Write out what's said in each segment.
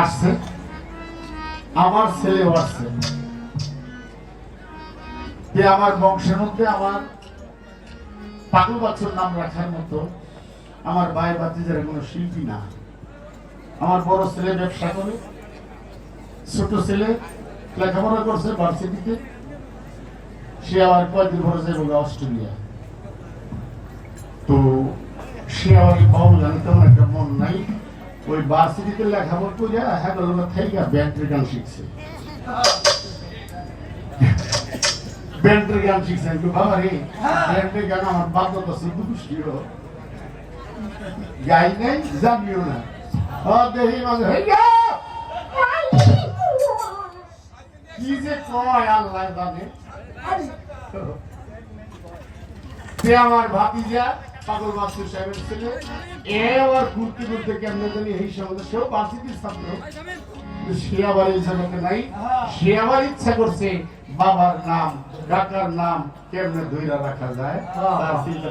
আসছে। আমার ছেলেও আসছে। যে আমার বংশের মধ্যে আমার পাগল বাচ্চার নাম রাখার মতো আমার ভাই বাতিজার কোনো শিল্পী না। আমার বড় ছেলে ব্যবসা করে, ছোট ছেলে লেখাপড়া করছে ভার্সিটিতে। সে আবার কয়েকদিন পরে যাবে অস্ট্রেলিয়া। তো সে আবার বাউল গানে তেমন একটা মন নাই। ওই ভার্সিটিতে লেখাপড়া করে হ্যাঁ থেকে ব্যান্ডের গান শিখছে। ব্যান্ডের গান শিখছে, একটু বাবা রে। ব্যান্ডের গান আমার বাধ্য করছে দুষ্টির গাই নাই, জানিও না। ও, দেহি মাঝে। কি যে কয় আমার ভাতিজা পাগল সাহেবের ছেলে। এ আবার ঘুরতে ঘুরতে কেমন জানি এই সমাজে সেও বাসিতে ছাত্র। সে আবার ইচ্ছা করতে নাই, সে আবার ইচ্ছা করছে বাবার নাম, ডাকার নাম কেমনে ধৈরা রাখা যায়, তার চিন্তা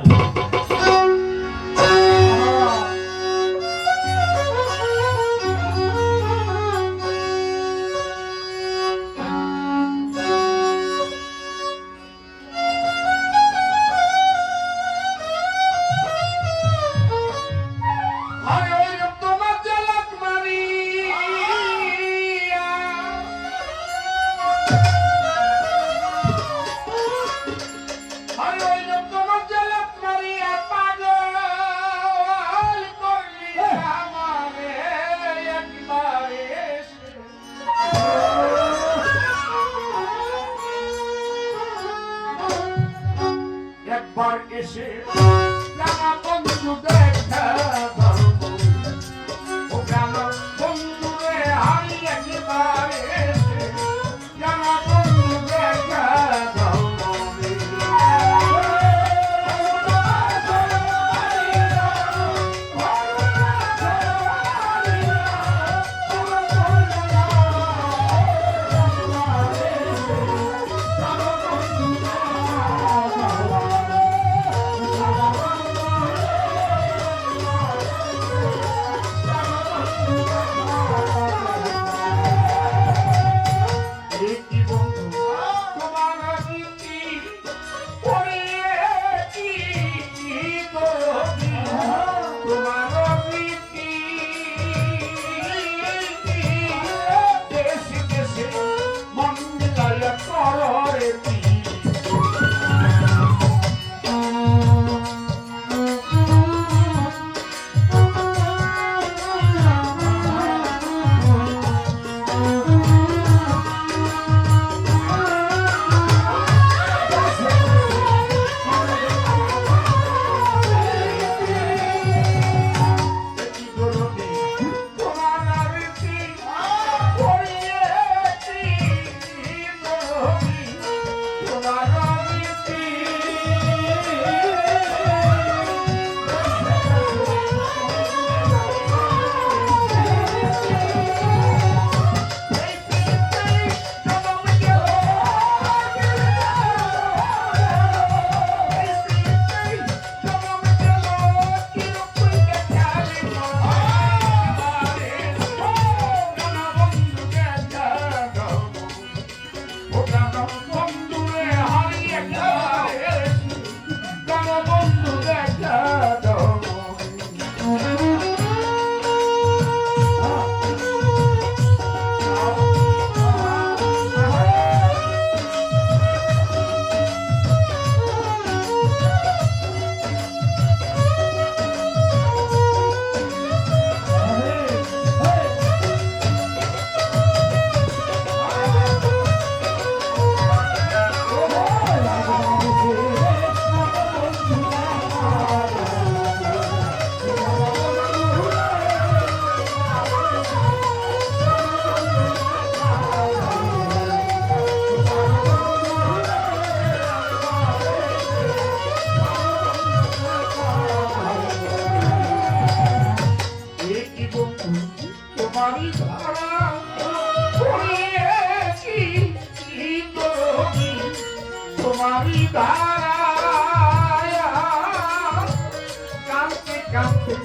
Que chegou na o canal como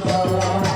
Rastafari.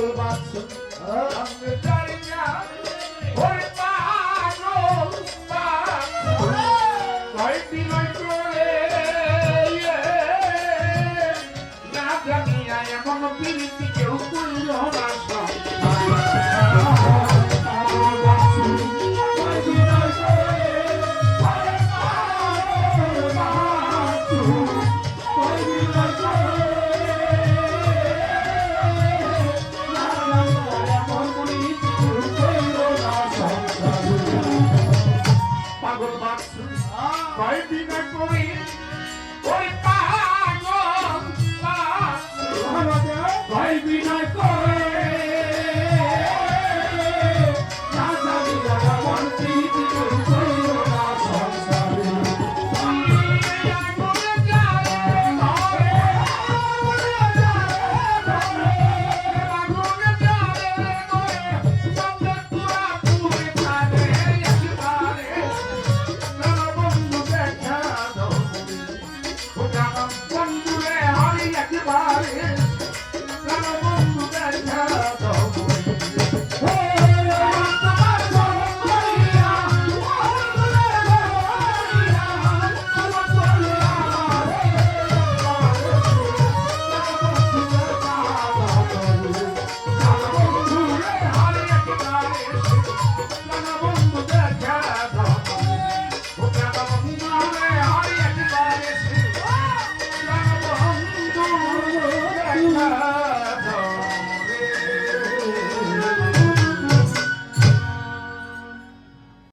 পাগল বাচ্চা আমি a না ওরে পাগল পাগল।